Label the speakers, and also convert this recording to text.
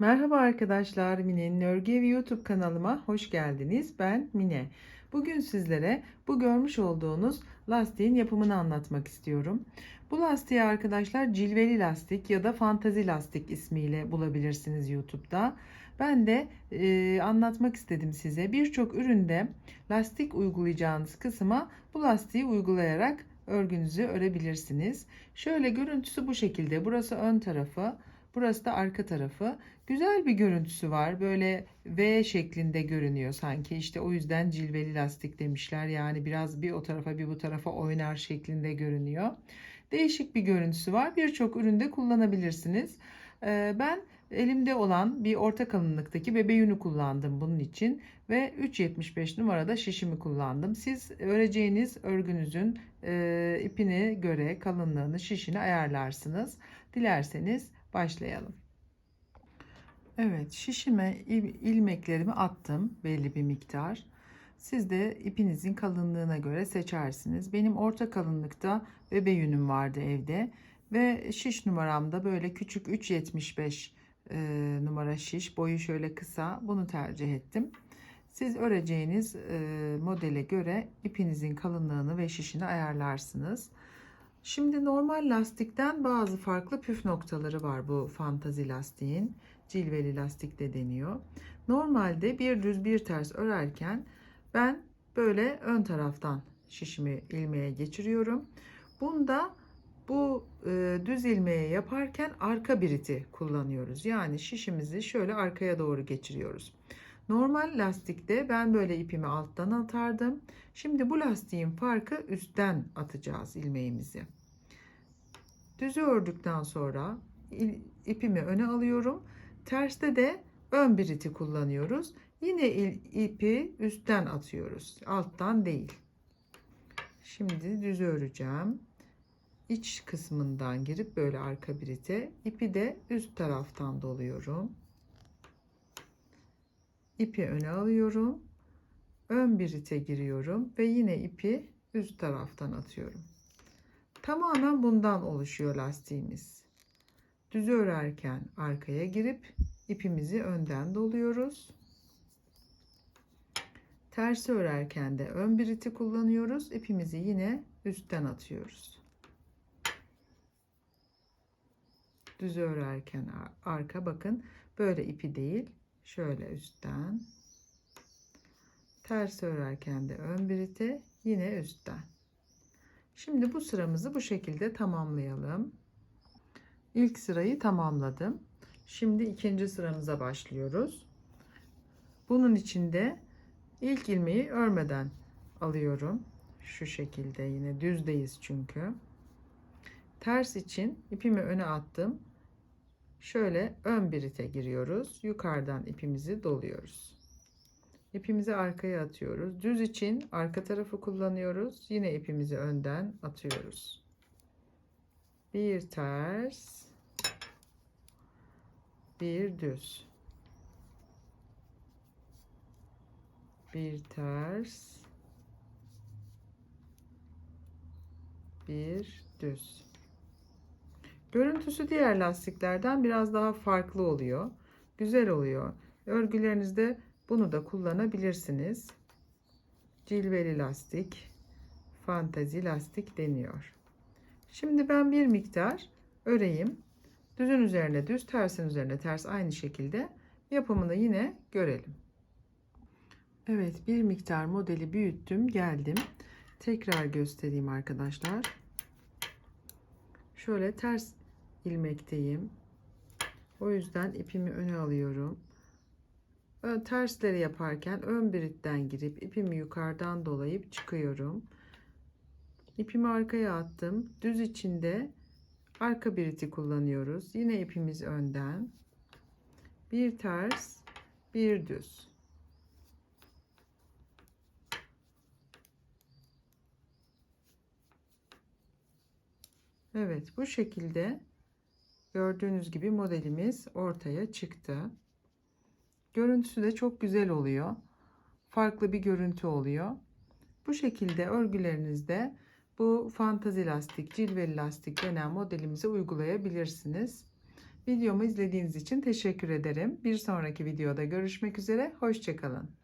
Speaker 1: Merhaba arkadaşlar, Mine'nin Örgü Evi YouTube kanalıma hoş geldiniz. Ben Mine. Bugün sizlere bu görmüş olduğunuz lastiğin yapımını anlatmak istiyorum. Bu lastiği arkadaşlar cilveli lastik ya da fantazi lastik ismiyle bulabilirsiniz YouTube'da. Ben de e, anlatmak istedim size. Birçok üründe lastik uygulayacağınız kısma bu lastiği uygulayarak örgünüzü örebilirsiniz. Şöyle görüntüsü bu şekilde. Burası ön tarafı. Burası da arka tarafı. Güzel bir görüntüsü var. Böyle V şeklinde görünüyor sanki. İşte o yüzden cilveli lastik demişler. Yani biraz bir o tarafa bir bu tarafa oynar şeklinde görünüyor. Değişik bir görüntüsü var. Birçok üründe kullanabilirsiniz. Ee, Ben elimde olan bir orta kalınlıktaki bebe yünü kullandım bunun için ve 3.75 numarada şişimi kullandım. Siz öreceğiniz örgünüzün e, ipine göre kalınlığını, şişini ayarlarsınız. Dilerseniz başlayalım. Evet, şişime il- ilmeklerimi attım belli bir miktar. Siz de ipinizin kalınlığına göre seçersiniz. Benim orta kalınlıkta bebe yünüm vardı evde ve şiş numaramda böyle küçük 3.75 e, numara şiş, boyu şöyle kısa. Bunu tercih ettim. Siz öreceğiniz e, modele göre ipinizin kalınlığını ve şişini ayarlarsınız. Şimdi normal lastikten bazı farklı püf noktaları var bu fantazi lastiğin. Cilveli lastik de deniyor. Normalde bir düz bir ters örerken ben böyle ön taraftan şişimi ilmeğe geçiriyorum. Bunda bu e, düz ilmeğe yaparken arka biriti kullanıyoruz. Yani şişimizi şöyle arkaya doğru geçiriyoruz. Normal lastikte ben böyle ipimi alttan atardım. Şimdi bu lastiğin farkı üstten atacağız ilmeğimizi. Düzü ördükten sonra ipimi öne alıyorum. Terste de ön biriti kullanıyoruz. Yine ipi üstten atıyoruz. Alttan değil. Şimdi düz öreceğim. İç kısmından girip böyle arka birite ipi de üst taraftan doluyorum. İpi öne alıyorum. Ön birite giriyorum ve yine ipi üst taraftan atıyorum. Tamamen bundan oluşuyor lastiğimiz. Düz örerken arkaya girip ipimizi önden doluyoruz. Ters örerken de ön biriti kullanıyoruz. İpimizi yine üstten atıyoruz. Düz örerken arka bakın böyle ipi değil şöyle üstten. Ters örerken de ön biriti yine üstten. Şimdi bu sıramızı bu şekilde tamamlayalım. İlk sırayı tamamladım. Şimdi ikinci sıramıza başlıyoruz. Bunun için de ilk ilmeği örmeden alıyorum. Şu şekilde yine düzdeyiz çünkü. Ters için ipimi öne attım. Şöyle ön birite giriyoruz. Yukarıdan ipimizi doluyoruz. İpimizi arkaya atıyoruz. Düz için arka tarafı kullanıyoruz. Yine ipimizi önden atıyoruz. Bir ters, bir düz. Bir ters, bir düz. Görüntüsü diğer lastiklerden biraz daha farklı oluyor. Güzel oluyor. Örgülerinizde bunu da kullanabilirsiniz. Cilveli lastik, fantazi lastik deniyor. Şimdi ben bir miktar öreyim. Düzün üzerine düz, tersin üzerine ters aynı şekilde yapımını yine görelim. Evet bir miktar modeli büyüttüm geldim. Tekrar göstereyim arkadaşlar. Şöyle ters ilmekteyim. O yüzden ipimi öne alıyorum. Tersleri yaparken ön biritten girip ipimi yukarıdan dolayıp çıkıyorum. İpimi arkaya attım. Düz içinde arka biriti kullanıyoruz. Yine ipimiz önden. Bir ters, bir düz. Evet, bu şekilde gördüğünüz gibi modelimiz ortaya çıktı. Görüntüsü de çok güzel oluyor. Farklı bir görüntü oluyor. Bu şekilde örgülerinizde bu fantazi lastik, cilveli lastik denen modelimizi uygulayabilirsiniz. Videomu izlediğiniz için teşekkür ederim. Bir sonraki videoda görüşmek üzere. Hoşçakalın.